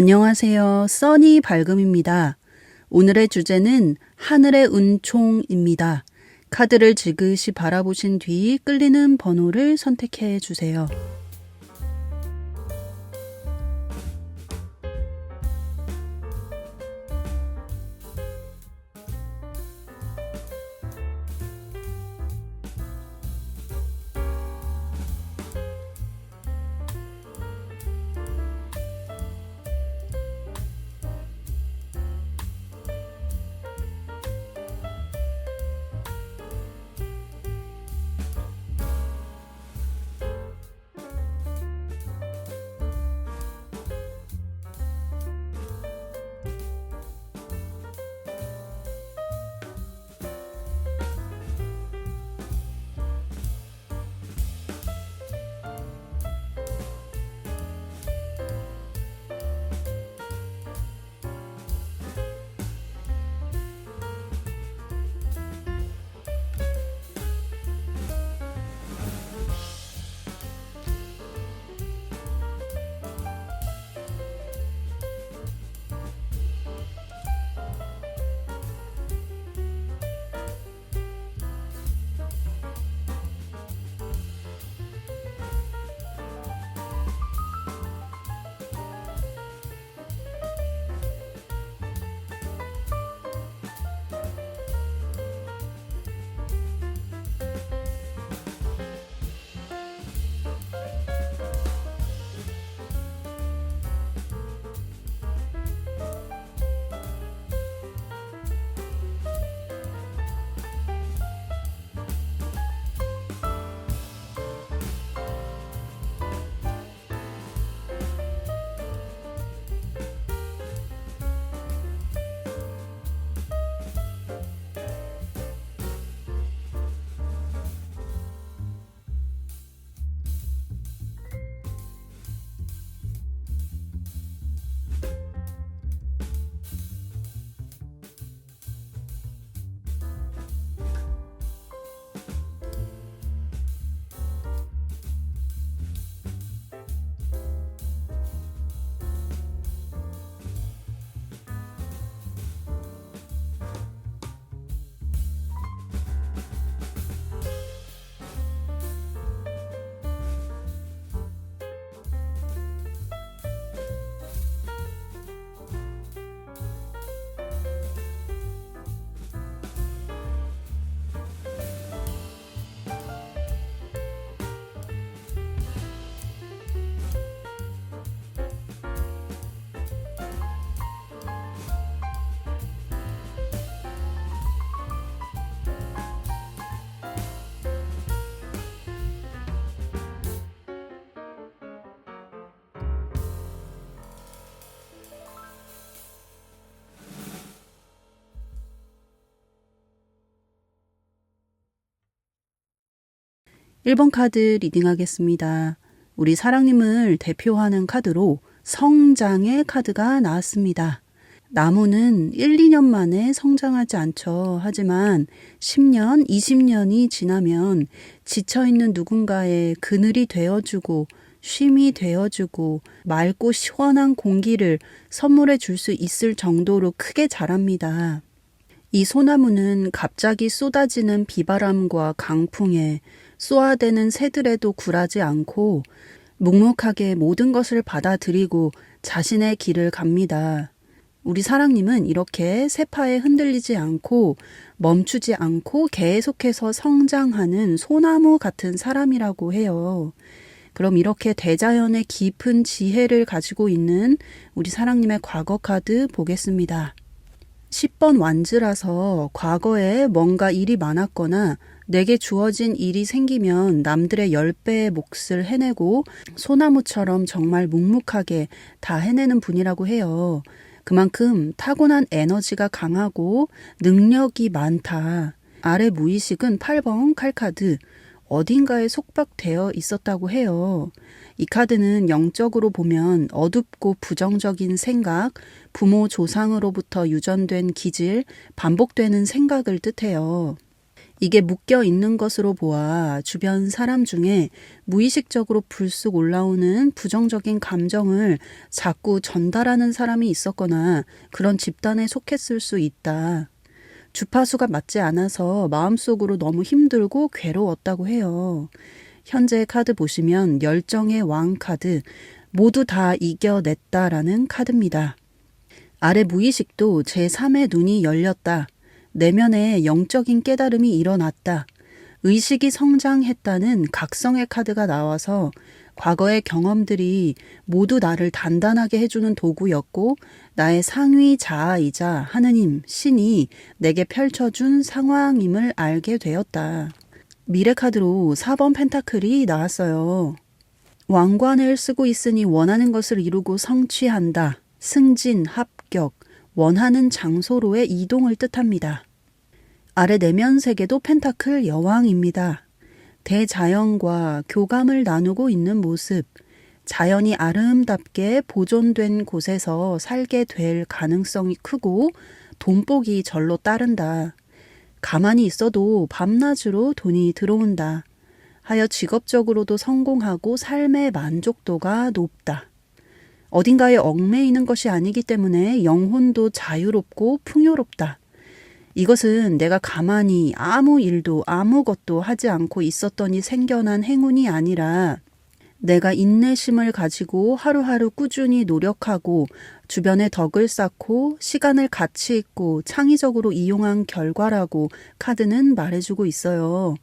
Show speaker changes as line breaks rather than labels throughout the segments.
안녕하세요. 써니 밝음입니다. 오늘의 주제는 하늘의 은총입니다. 카드를 지그시 바라보신 뒤 끌리는 번호를 선택해 주세요. 일번 카드 리딩하겠습니다. 우리 사랑님을 대표하는 카드로 성장의 카드가 나왔습니다. 나무는 1, 2년 만에 성장하지 않죠. 하지만 10년, 20년이 지나면 지쳐있는 누군가의 그늘이 되어주고 쉼이 되어주고 맑고 시원한 공기를 선물해 줄 수 있을 정도로 크게 자랍니다. 이 소나무는 갑자기 쏟아지는 비바람과 강풍에 쏘아대는 새들에도 굴하지 않고 묵묵하게 모든 것을 받아들이고 자신의 길을 갑니다. 우리 사랑님은 이렇게 세파에 흔들리지 않고 멈추지 않고 계속해서 성장하는 소나무 같은 사람이라고 해요. 그럼 이렇게 대자연의 깊은 지혜를 가지고 있는 우리 사랑님의 과거 카드 보겠습니다. 10번 완즈라서 과거에 뭔가 일이 많았거나 내게 주어진 일이 생기면 남들의 10배의 몫을 해내고 소나무처럼 정말 묵묵하게 다 해내는 분이라고 해요. 그만큼 타고난 에너지가 강하고 능력이 많다. 아래 무의식은 8번 칼카드 어딘가에 속박되어 있었다고 해요. 이 카드는 영적으로 보면 어둡고 부정적인 생각, 부모 조상으로부터 유전된 기질, 반복되는 생각을 뜻해요. 이게 묶여 있는 것으로 보아 주변 사람 중에 무의식적으로 불쑥 올라오는 부정적인 감정을 자꾸 전달하는 사람이 있었거나 그런 집단에 속했을 수 있다. 주파수가 맞지 않아서 마음속으로 너무 힘들고 괴로웠다고 해요. 현재 카드 보시면 열정의 왕 카드 모두 다 이겨냈다라는 카드입니다. 아래 무의식도 제3의 눈이 열렸다. 내면에 영적인 깨달음이 일어났다. 의식이 성장했다는 각성의 카드가 나와서 과거의 경험들이 모두 나를 단단하게 해주는 도구였고 나의 상위 자아이자 하느님, 신이 내게 펼쳐준 상황임을 알게 되었다. 미래 카드로 4번 펜타클이 나왔어요. 왕관을 쓰고 있으니 원하는 것을 이루고 성취한다. 승진, 합격, 원하는 장소로의 이동을 뜻합니다. 아래 내면 세계도 펜타클 여왕입니다. 대자연과 교감을 나누고 있는 모습, 자연이 아름답게 보존된 곳에서 살게 될 가능성이 크고 돈복이 절로 따른다. 가만히 있어도 밤낮으로 돈이 들어온다. 하여 직업적으로도 성공하고 삶의 만족도가 높다. 어딘가에 얽매이는 것이 아니기 때문에 영혼도 자유롭고 풍요롭다. 이것은 내가 가만히 아무 일도 아무것도 하지 않고 있었더니 생겨난 행운이 아니라 내가 인내심을 가지고 하루하루 꾸준히 노력하고 주변에 덕을 쌓고 시간을 가치 있고 창의적으로 이용한 결과라고 카드는 말해주고 있어요.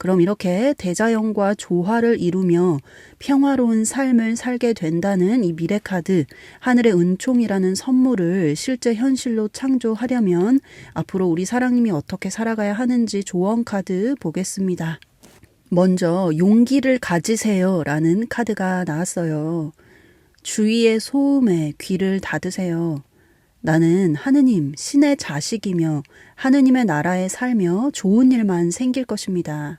그럼 이렇게 대자연과 조화를 이루며 평화로운 삶을 살게 된다는 이 미래 카드, 하늘의 은총이라는 선물을 실제 현실로 창조하려면 앞으로 우리 사랑님이 어떻게 살아가야 하는지 조언 카드 보겠습니다. 먼저 용기를 가지세요 라는 카드가 나왔어요. 주위의 소음에 귀를 닫으세요. 나는 하느님, 신의 자식이며 하느님의 나라에 살며 좋은 일만 생길 것입니다.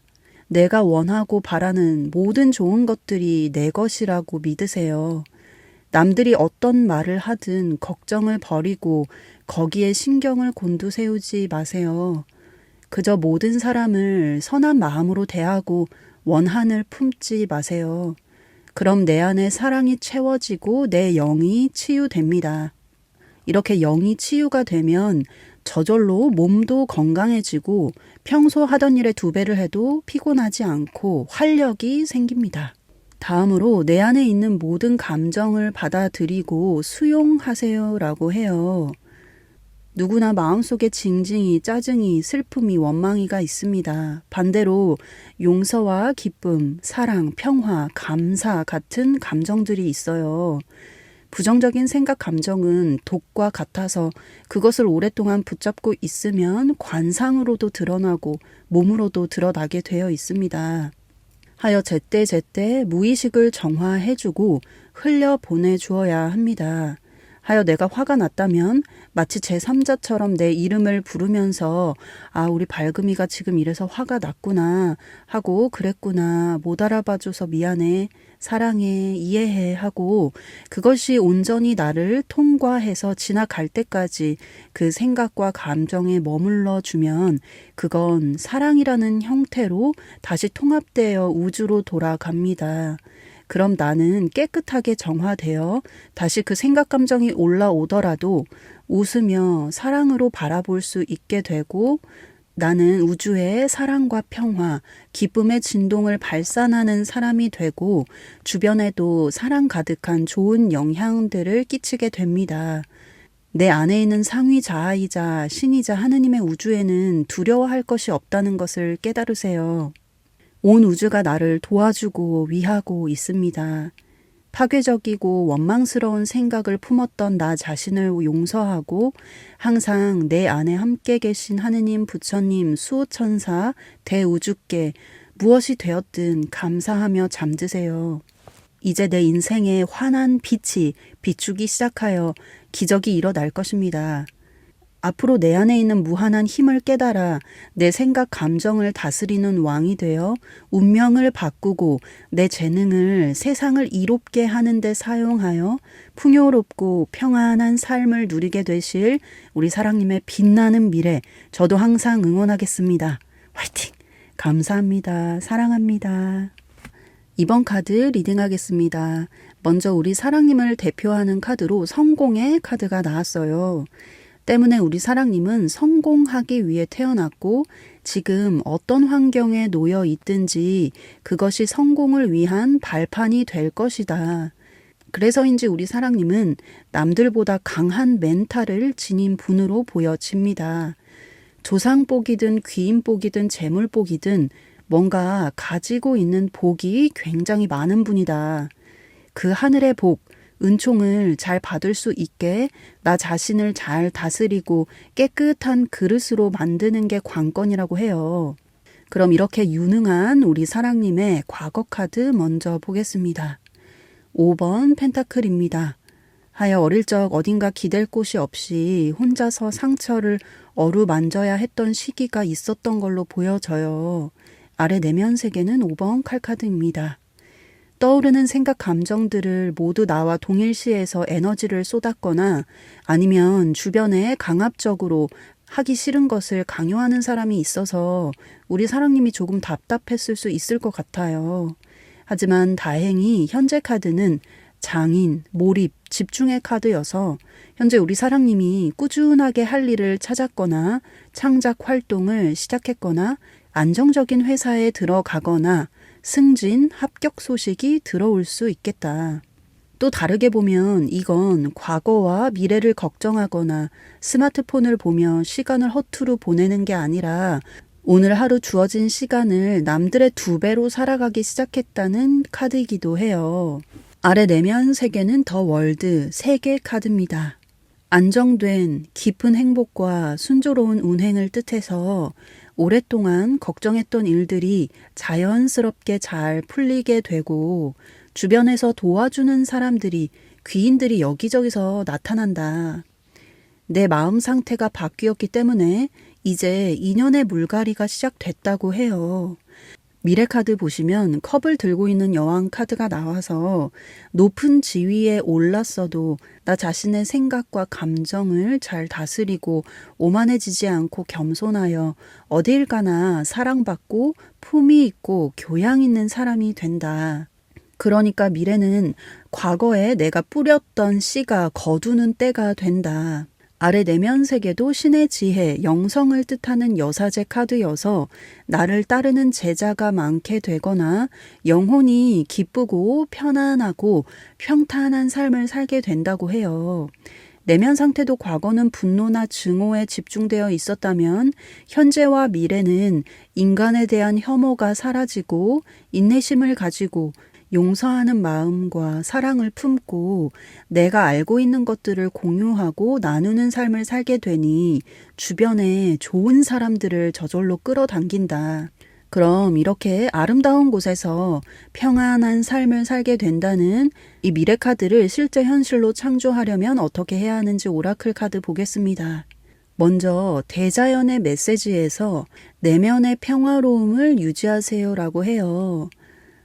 내가 원하고 바라는 모든 좋은 것들이 내 것이라고 믿으세요. 남들이 어떤 말을 하든 걱정을 버리고 거기에 신경을 곤두세우지 마세요. 그저 모든 사람을 선한 마음으로 대하고 원한을 품지 마세요. 그럼 내 안에 사랑이 채워지고 내 영이 치유됩니다. 이렇게 영이 치유가 되면 저절로 몸도 건강해지고 평소 하던 일에 두 배를 해도 피곤하지 않고 활력이 생깁니다. 다음으로 내 안에 있는 모든 감정을 받아들이고 수용하세요 라고 해요. 누구나 마음속에 징징이, 짜증이, 슬픔이, 원망이가 있습니다. 반대로 용서와 기쁨, 사랑, 평화, 감사 같은 감정들이 있어요. 부정적인 생각 감정은 독과 같아서 그것을 오랫동안 붙잡고 있으면 관상으로도 드러나고 몸으로도 드러나게 되어 있습니다. 하여 제때제때 무의식을 정화해주고 흘려 보내주어야 합니다. 하여 내가 화가 났다면 마치 제3자처럼 내 이름을 부르면서 아, 우리 밝음이가 지금 이래서 화가 났구나 하고 그랬구나 못 알아봐줘서 미안해 사랑해 이해해 하고 그것이 온전히 나를 통과해서 지나갈 때까지 그 생각과 감정에 머물러 주면 그건 사랑이라는 형태로 다시 통합되어 우주로 돌아갑니다. 그럼 나는 깨끗하게 정화되어 다시 그 생각 감정이 올라오더라도 웃으며 사랑으로 바라볼 수 있게 되고 나는 우주의 사랑과 평화, 기쁨의 진동을 발산하는 사람이 되고 주변에도 사랑 가득한 좋은 영향들을 끼치게 됩니다. 내 안에 있는 상위 자아이자 신이자 하느님의 우주에는 두려워할 것이 없다는 것을 깨달으세요. 온 우주가 나를 도와주고 위하고 있습니다. 파괴적이고 원망스러운 생각을 품었던 나 자신을 용서하고 항상 내 안에 함께 계신 하느님, 부처님, 수호천사, 대우주께 무엇이 되었든 감사하며 잠드세요. 이제 내 인생에 환한 빛이 비추기 시작하여 기적이 일어날 것입니다. 앞으로 내 안에 있는 무한한 힘을 깨달아 내 생각 감정을 다스리는 왕이 되어 운명을 바꾸고 내 재능을 세상을 이롭게 하는데 사용하여 풍요롭고 평안한 삶을 누리게 되실 우리 사랑님의 빛나는 미래 저도 항상 응원하겠습니다. 화이팅! 감사합니다. 사랑합니다. 이번 카드 리딩하겠습니다. 먼저 우리 사랑님을 대표하는 카드로 성공의 카드가 나왔어요. 때문에 우리 사랑님은 성공하기 위해 태어났고 지금 어떤 환경에 놓여 있든지 그것이 성공을 위한 발판이 될 것이다. 그래서인지 우리 사랑님은 남들보다 강한 멘탈을 지닌 분으로 보여집니다. 조상복이든 귀인복이든 재물복이든 뭔가 가지고 있는 복이 굉장히 많은 분이다. 그 하늘의 복, 은총을 잘 받을 수 있게 나 자신을 잘 다스리고 깨끗한 그릇으로 만드는 게 관건이라고 해요. 그럼 이렇게 유능한 우리 사랑님의 과거 카드 먼저 보겠습니다. 5번 펜타클입니다. 하여 어릴 적 어딘가 기댈 곳이 없이 혼자서 상처를 어루만져야 했던 시기가 있었던 걸로 보여져요. 아래 내면 세계는 5번 칼카드입니다. 떠오르는 생각 감정들을 모두 나와 동일시해서 에너지를 쏟았거나 아니면 주변에 강압적으로 하기 싫은 것을 강요하는 사람이 있어서 우리 사랑님이 조금 답답했을 수 있을 것 같아요. 하지만 다행히 현재 카드는 장인, 몰입, 집중의 카드여서 현재 우리 사랑님이 꾸준하게 할 일을 찾았거나 창작 활동을 시작했거나 안정적인 회사에 들어가거나 승진, 합격 소식이 들어올 수 있겠다. 또 다르게 보면 이건 과거와 미래를 걱정하거나 스마트폰을 보며 시간을 허투루 보내는 게 아니라 오늘 하루 주어진 시간을 남들의 두 배로 살아가기 시작했다는 카드이기도 해요. 아래 내면 세계는 더 월드 세계 카드입니다. 안정된 깊은 행복과 순조로운 운행을 뜻해서 오랫동안 걱정했던 일들이 자연스럽게 잘 풀리게 되고 주변에서 도와주는 사람들이 귀인들이 여기저기서 나타난다. 내 마음 상태가 바뀌었기 때문에 이제 인연의 물갈이가 시작됐다고 해요. 미래 카드 보시면 컵을 들고 있는 여왕 카드가 나와서 높은 지위에 올랐어도 나 자신의 생각과 감정을 잘 다스리고 오만해지지 않고 겸손하여 어딜 가나 사랑받고 품위 있고 교양 있는 사람이 된다. 그러니까 미래는 과거에 내가 뿌렸던 씨가 거두는 때가 된다. 아래 내면 세계도 신의 지혜, 영성을 뜻하는 여사제 카드여서 나를 따르는 제자가 많게 되거나 영혼이 기쁘고 편안하고 평탄한 삶을 살게 된다고 해요. 내면 상태도 과거는 분노나 증오에 집중되어 있었다면 현재와 미래는 인간에 대한 혐오가 사라지고 인내심을 가지고 용서하는 마음과 사랑을 품고 내가 알고 있는 것들을 공유하고 나누는 삶을 살게 되니 주변에 좋은 사람들을 저절로 끌어당긴다. 그럼 이렇게 아름다운 곳에서 평안한 삶을 살게 된다는 이 미래 카드를 실제 현실로 창조하려면 어떻게 해야 하는지 오라클 카드 보겠습니다. 먼저 대자연의 메시지에서 내면의 평화로움을 유지하세요라고 해요.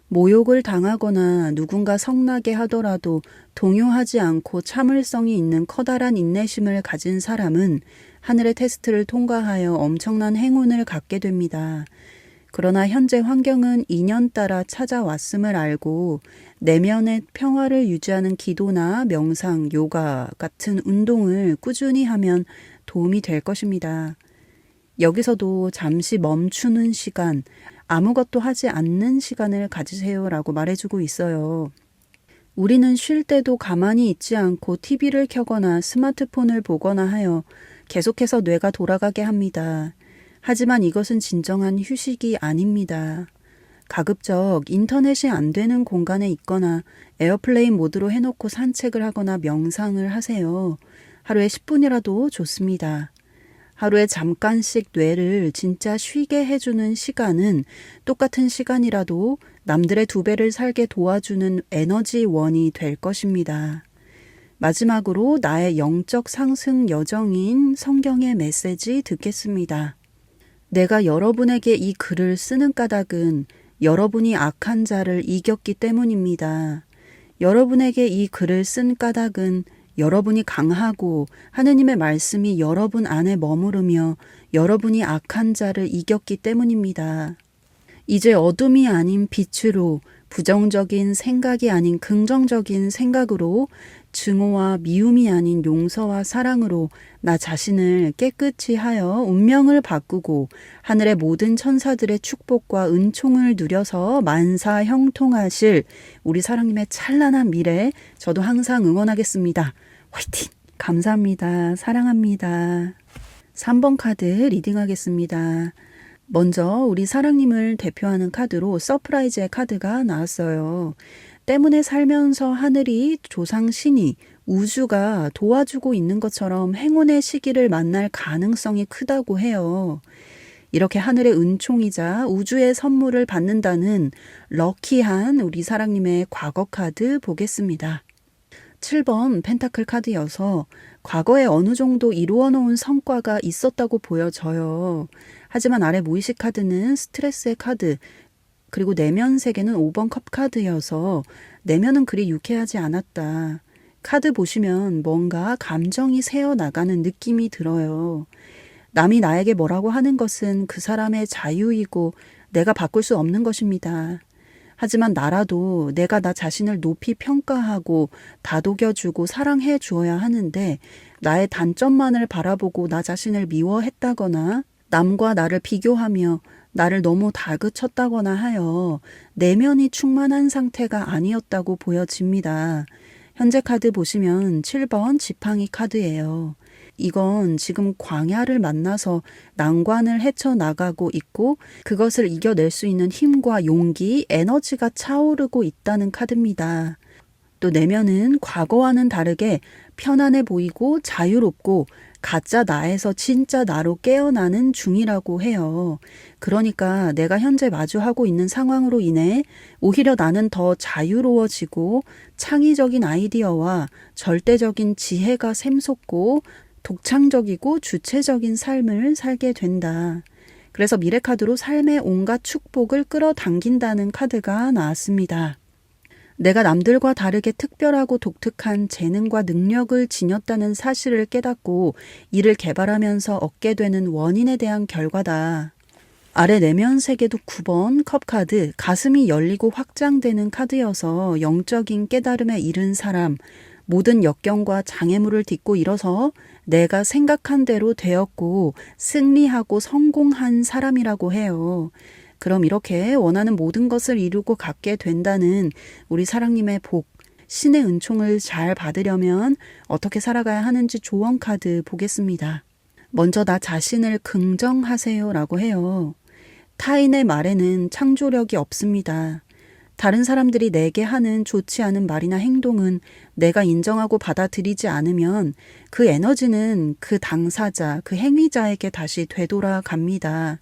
모욕을 당하거나 누군가 성나게 하더라도 동요하지 않고 참을성이 있는 커다란 인내심을 가진 사람은 하늘의 테스트를 통과하여 엄청난 행운을 갖게 됩니다. 그러나 현재 환경은 인연 따라 찾아왔음을 알고 내면의 평화를 유지하는 기도나 명상, 요가 같은 운동을 꾸준히 하면 도움이 될 것입니다. 여기서도 잠시 멈추는 시간, 아무것도 하지 않는 시간을 가지세요라고 말해주고 있어요. 우리는 쉴 때도 가만히 있지 않고 TV를 켜거나 스마트폰을 보거나 하여 계속해서 뇌가 돌아가게 합니다. 하지만 이것은 진정한 휴식이 아닙니다. 가급적 인터넷이 안 되는 공간에 있거나 에어플레인 모드로 해놓고 산책을 하거나 명상을 하세요. 하루에 10분이라도 좋습니다. 하루에 잠깐씩 뇌를 진짜 쉬게 해주는 시간은 똑같은 시간이라도 남들의 두 배를 살게 도와주는 에너지원이 될 것입니다. 마지막으로 나의 영적 상승 여정인 성경의 메시지 듣겠습니다. 내가 여러분에게 이 글을 쓰는 까닭은 여러분이 악한 자를 이겼기 때문입니다. 여러분에게 이 글을 쓴 까닭은 여러분이 강하고 하느님의 말씀이 여러분 안에 머무르며 여러분이 악한 자를 이겼기 때문입니다. 이제 어둠이 아닌 빛으로 부정적인 생각이 아닌 긍정적인 생각으로 증오와 미움이 아닌 용서와 사랑으로 나 자신을 깨끗이 하여 운명을 바꾸고 하늘의 모든 천사들의 축복과 은총을 누려서 만사 형통하실 우리 사랑님의 찬란한 미래 저도 항상 응원하겠습니다. 화이팅! 감사합니다. 사랑합니다. 3번 카드 리딩하겠습니다. 먼저 우리 사랑님을 대표하는 카드로 서프라이즈의 카드가 나왔어요. 때문에 살면서 하늘이 조상 신이 우주가 도와주고 있는 것처럼 행운의 시기를 만날 가능성이 크다고 해요. 이렇게 하늘의 은총이자 우주의 선물을 받는다는 럭키한 우리 사랑님의 과거 카드 보겠습니다. 7번 펜타클 카드여서 과거에 어느 정도 이루어 놓은 성과가 있었다고 보여져요. 하지만 아래 무의식 카드는 스트레스의 카드, 그리고 내면 세계는 5번 컵 카드여서 내면은 그리 유쾌하지 않았다. 카드 보시면 뭔가 감정이 새어 나가는 느낌이 들어요. 남이 나에게 뭐라고 하는 것은 그 사람의 자유이고 내가 바꿀 수 없는 것입니다. 하지만 나라도 내가 나 자신을 높이 평가하고 다독여주고 사랑해 주어야 하는데 나의 단점만을 바라보고 나 자신을 미워했다거나 남과 나를 비교하며 나를 너무 다그쳤다거나 하여 내면이 충만한 상태가 아니었다고 보여집니다. 현재 카드 보시면 7번 지팡이 카드예요. 이건 지금 광야를 만나서 난관을 헤쳐나가고 있고 그것을 이겨낼 수 있는 힘과 용기, 에너지가 차오르고 있다는 카드입니다. 또 내면은 과거와는 다르게 편안해 보이고 자유롭고 가짜 나에서 진짜 나로 깨어나는 중이라고 해요. 그러니까 내가 현재 마주하고 있는 상황으로 인해 오히려 나는 더 자유로워지고 창의적인 아이디어와 절대적인 지혜가 샘솟고 독창적이고 주체적인 삶을 살게 된다. 그래서 미래카드로 삶의 온갖 축복을 끌어당긴다는 카드가 나왔습니다. 내가 남들과 다르게 특별하고 독특한 재능과 능력을 지녔다는 사실을 깨닫고 이를 개발하면서 얻게 되는 원인에 대한 결과다. 아래 내면 세계도 9번 컵카드, 가슴이 열리고 확장되는 카드여서 영적인 깨달음에 이른 사람, 모든 역경과 장애물을 딛고 일어서 내가 생각한 대로 되었고 승리하고 성공한 사람이라고 해요. 그럼 이렇게 원하는 모든 것을 이루고 갖게 된다는 우리 사랑님의 복, 신의 은총을 잘 받으려면 어떻게 살아가야 하는지 조언 카드 보겠습니다. 먼저 나 자신을 긍정하세요 라고 해요. 타인의 말에는 창조력이 없습니다. 다른 사람들이 내게 하는 좋지 않은 말이나 행동은 내가 인정하고 받아들이지 않으면 그 에너지는 그 당사자, 그 행위자에게 다시 되돌아갑니다.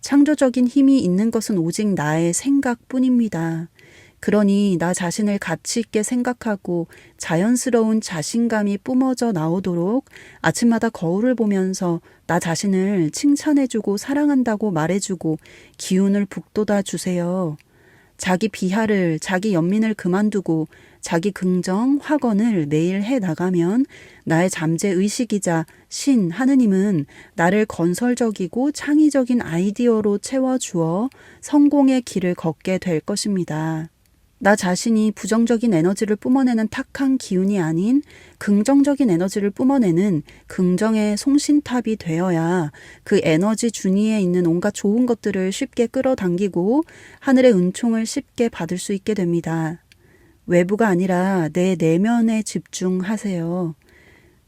창조적인 힘이 있는 것은 오직 나의 생각뿐입니다. 그러니 나 자신을 가치 있게 생각하고 자연스러운 자신감이 뿜어져 나오도록 아침마다 거울을 보면서 나 자신을 칭찬해주고 사랑한다고 말해주고 기운을 북돋아 주세요. 자기 비하를, 자기 연민을 그만두고 자기 긍정, 확언을 매일 해 나가면 나의 잠재 의식이자 신, 하느님은 나를 건설적이고 창의적인 아이디어로 채워주어 성공의 길을 걷게 될 것입니다. 나 자신이 부정적인 에너지를 뿜어내는 탁한 기운이 아닌 긍정적인 에너지를 뿜어내는 긍정의 송신탑이 되어야 그 에너지 준위에 있는 온갖 좋은 것들을 쉽게 끌어당기고 하늘의 은총을 쉽게 받을 수 있게 됩니다. 외부가 아니라 내 내면에 집중하세요.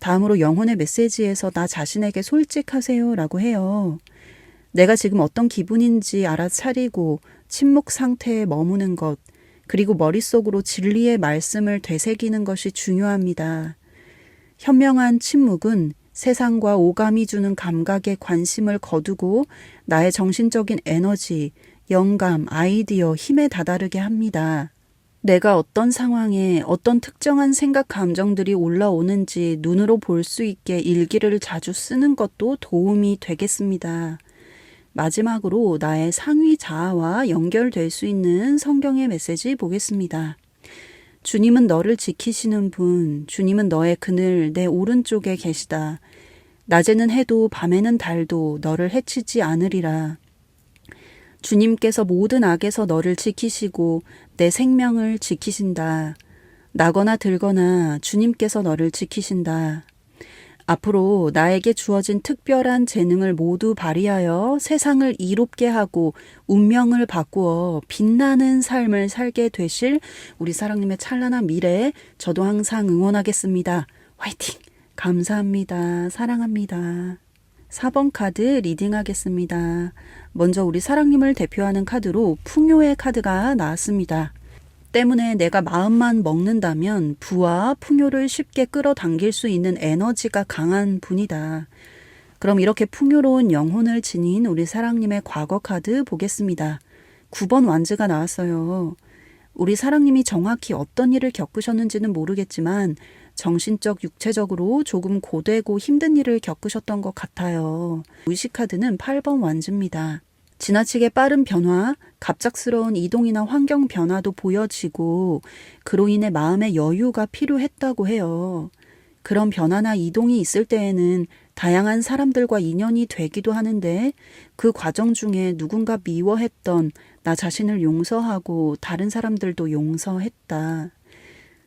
다음으로 영혼의 메시지에서 나 자신에게 솔직하세요 라고 해요. 내가 지금 어떤 기분인지 알아차리고 침묵 상태에 머무는 것, 그리고 머릿속으로 진리의 말씀을 되새기는 것이 중요합니다. 현명한 침묵은 세상과 오감이 주는 감각에 관심을 거두고 나의 정신적인 에너지, 영감, 아이디어, 힘에 다다르게 합니다. 내가 어떤 상황에 어떤 특정한 생각, 감정들이 올라오는지 눈으로 볼 수 있게 일기를 자주 쓰는 것도 도움이 되겠습니다. 마지막으로 나의 상위 자아와 연결될 수 있는 성경의 메시지 보겠습니다. 주님은 너를 지키시는 분, 주님은 너의 그늘 내 오른쪽에 계시다. 낮에는 해도 밤에는 달도 너를 해치지 않으리라. 주님께서 모든 악에서 너를 지키시고 내 생명을 지키신다. 나거나 들거나 주님께서 너를 지키신다. 앞으로 나에게 주어진 특별한 재능을 모두 발휘하여 세상을 이롭게 하고 운명을 바꾸어 빛나는 삶을 살게 되실 우리 사랑님의 찬란한 미래 저도 항상 응원하겠습니다. 화이팅! 감사합니다. 사랑합니다. 4번 카드 리딩하겠습니다. 먼저 우리 사랑님을 대표하는 카드로 풍요의 카드가 나왔습니다. 때문에 내가 마음만 먹는다면 부와 풍요를 쉽게 끌어당길 수 있는 에너지가 강한 분이다. 그럼 이렇게 풍요로운 영혼을 지닌 우리 사랑님의 과거 카드 보겠습니다. 9번 완즈가 나왔어요. 우리 사랑님이 정확히 어떤 일을 겪으셨는지는 모르겠지만 정신적, 육체적으로 조금 고되고 힘든 일을 겪으셨던 것 같아요. 의식 카드는 8번 완즈입니다. 지나치게 빠른 변화, 갑작스러운 이동이나 환경 변화도 보여지고 그로 인해 마음의 여유가 필요했다고 해요. 그런 변화나 이동이 있을 때에는 다양한 사람들과 인연이 되기도 하는데 그 과정 중에 누군가 미워했던 나 자신을 용서하고 다른 사람들도 용서했다.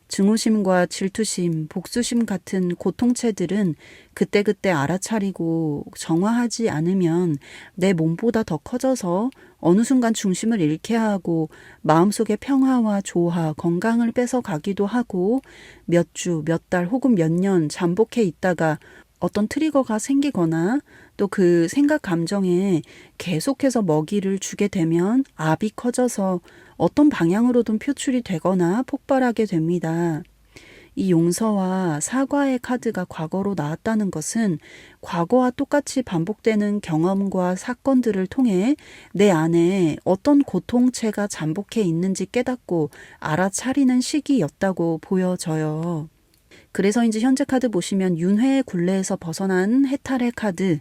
증오심과 질투심, 복수심 같은 고통체들은 그때그때 알아차리고 정화하지 않으면 내 몸보다 더 커져서 어느 순간 중심을 잃게 하고 마음속의 평화와 조화, 건강을 뺏어 가기도 하고 몇 주, 몇 달 혹은 몇 년 잠복해 있다가 어떤 트리거가 생기거나 또 그 생각 감정에 계속해서 먹이를 주게 되면 압이 커져서 어떤 방향으로든 표출이 되거나 폭발하게 됩니다. 이 용서와 사과의 카드가 과거로 나왔다는 것은 과거와 똑같이 반복되는 경험과 사건들을 통해 내 안에 어떤 고통체가 잠복해 있는지 깨닫고 알아차리는 시기였다고 보여져요. 그래서인지 현재 카드 보시면 윤회의 굴레에서 벗어난 해탈의 카드,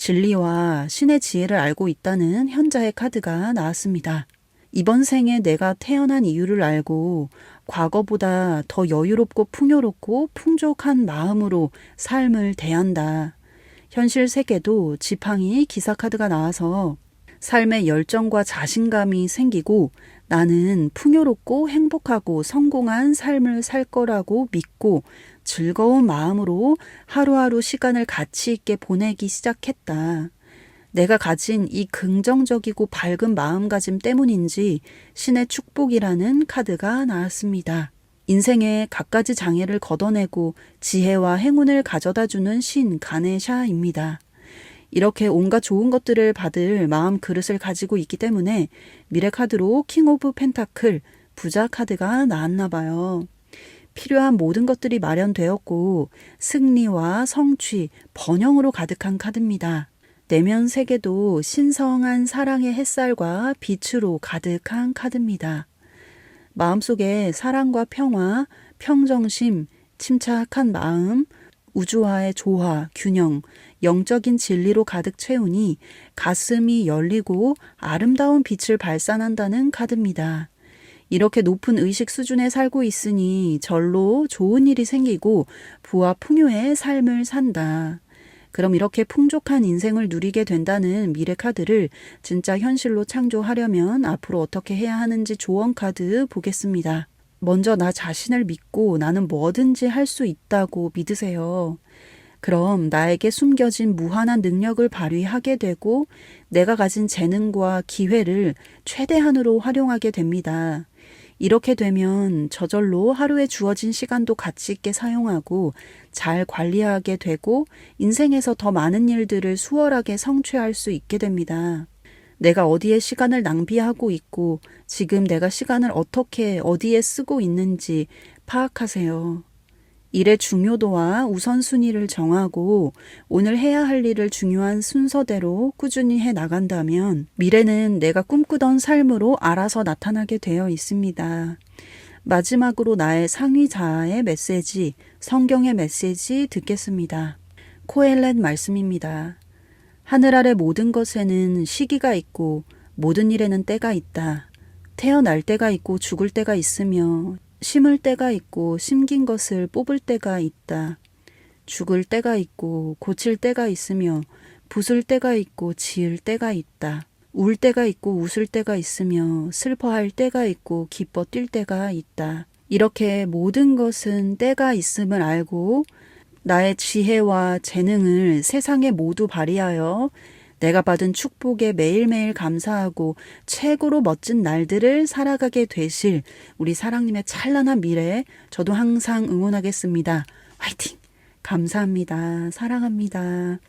진리와 신의 지혜를 알고 있다는 현자의 카드가 나왔습니다. 이번 생에 내가 태어난 이유를 알고 과거보다 더 여유롭고 풍요롭고 풍족한 마음으로 삶을 대한다. 현실 세계도 지팡이 기사 카드가 나와서 삶의 열정과 자신감이 생기고 나는 풍요롭고 행복하고 성공한 삶을 살 거라고 믿고 즐거운 마음으로 하루하루 시간을 가치 있게 보내기 시작했다. 내가 가진 이 긍정적이고 밝은 마음가짐 때문인지 신의 축복이라는 카드가 나왔습니다. 인생의 갖가지 장애를 걷어내고 지혜와 행운을 가져다 주는 신 가네샤입니다. 이렇게 온갖 좋은 것들을 받을 마음 그릇을 가지고 있기 때문에 미래 카드로 킹 오브 펜타클 부자 카드가 나왔나 봐요. 필요한 모든 것들이 마련되었고 승리와 성취, 번영으로 가득한 카드입니다. 내면 세계도 신성한 사랑의 햇살과 빛으로 가득한 카드입니다. 마음속에 사랑과 평화, 평정심, 침착한 마음, 우주와의 조화, 균형, 영적인 진리로 가득 채우니 가슴이 열리고 아름다운 빛을 발산한다는 카드입니다. 이렇게 높은 의식 수준에 살고 있으니 절로 좋은 일이 생기고 부와 풍요의 삶을 산다. 그럼 이렇게 풍족한 인생을 누리게 된다는 미래 카드를 진짜 현실로 창조하려면 앞으로 어떻게 해야 하는지 조언 카드 보겠습니다. 먼저 나 자신을 믿고 나는 뭐든지 할 수 있다고 믿으세요. 그럼 나에게 숨겨진 무한한 능력을 발휘하게 되고 내가 가진 재능과 기회를 최대한으로 활용하게 됩니다. 이렇게 되면 저절로 하루에 주어진 시간도 가치 있게 사용하고 잘 관리하게 되고 인생에서 더 많은 일들을 수월하게 성취할 수 있게 됩니다. 내가 어디에 시간을 낭비하고 있고 지금 내가 시간을 어떻게 어디에 쓰고 있는지 파악하세요. 일의 중요도와 우선순위를 정하고 오늘 해야 할 일을 중요한 순서대로 꾸준히 해 나간다면 미래는 내가 꿈꾸던 삶으로 알아서 나타나게 되어 있습니다. 마지막으로 나의 상위 자아의 메시지, 성경의 메시지 듣겠습니다. 코엘렛 말씀입니다. 하늘 아래 모든 것에는 시기가 있고 모든 일에는 때가 있다. 태어날 때가 있고 죽을 때가 있으며 심을 때가 있고 심긴 것을 뽑을 때가 있다. 죽을 때가 있고 고칠 때가 있으며 부술 때가 있고 지을 때가 있다. 울 때가 있고 웃을 때가 있으며 슬퍼할 때가 있고 기뻐 뛸 때가 있다. 이렇게 모든 것은 때가 있음을 알고 나의 지혜와 재능을 세상에 모두 발휘하여 내가 받은 축복에 매일매일 감사하고 최고로 멋진 날들을 살아가게 되실 우리 사랑님의 찬란한 미래 저도 항상 응원하겠습니다. 화이팅! 감사합니다. 사랑합니다.